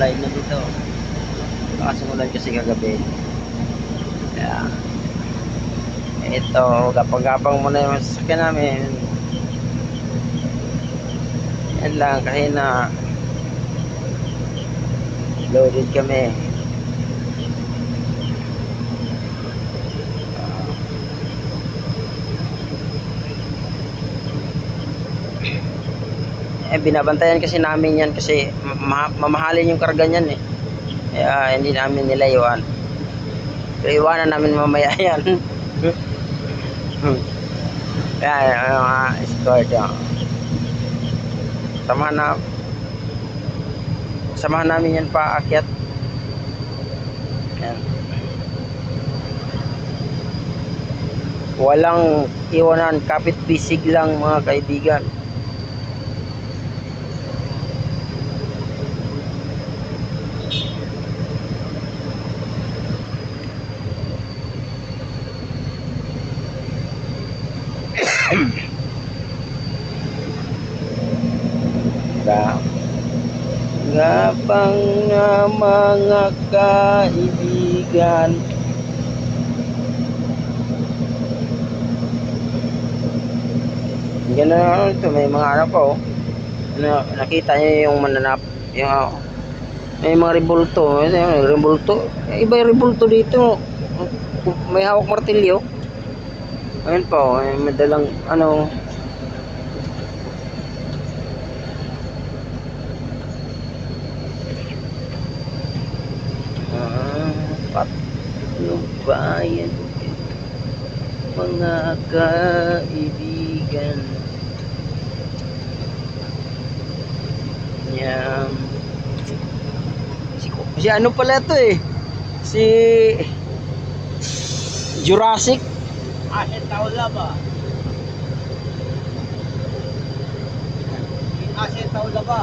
slide na dito. Nakasimulan kasi kagabi. Kaya, ito, gapang-gapang muna yung sasakyan namin. Yan lang, kasi na loaded kami. Eh binabantayan kasi namin yan kasi ma- mamahalin yung karga niyan eh. Kaya hindi namin nilayuan so iwanan namin mamaya yan. Kaya yung mga escort yan samahan na samahan namin yan pa akyat yan. Walang iwanan. Kapit bisig lang mga kaibigan Ga Gapang na mga kaibigan Ganun na ito, may mga ano pa oh. Na, nakita niyo yung mananap, yung ah, may mga rebulto, may mga rebulto. Iba yung rebulto dito. May hawak martilyo. Ayun pa oh, may madalang ano, Ah, patnubayan mga kaibigan. Yan. Si, si ano pala to eh? Si Jurassic Asin taula ba? Asin taula ba?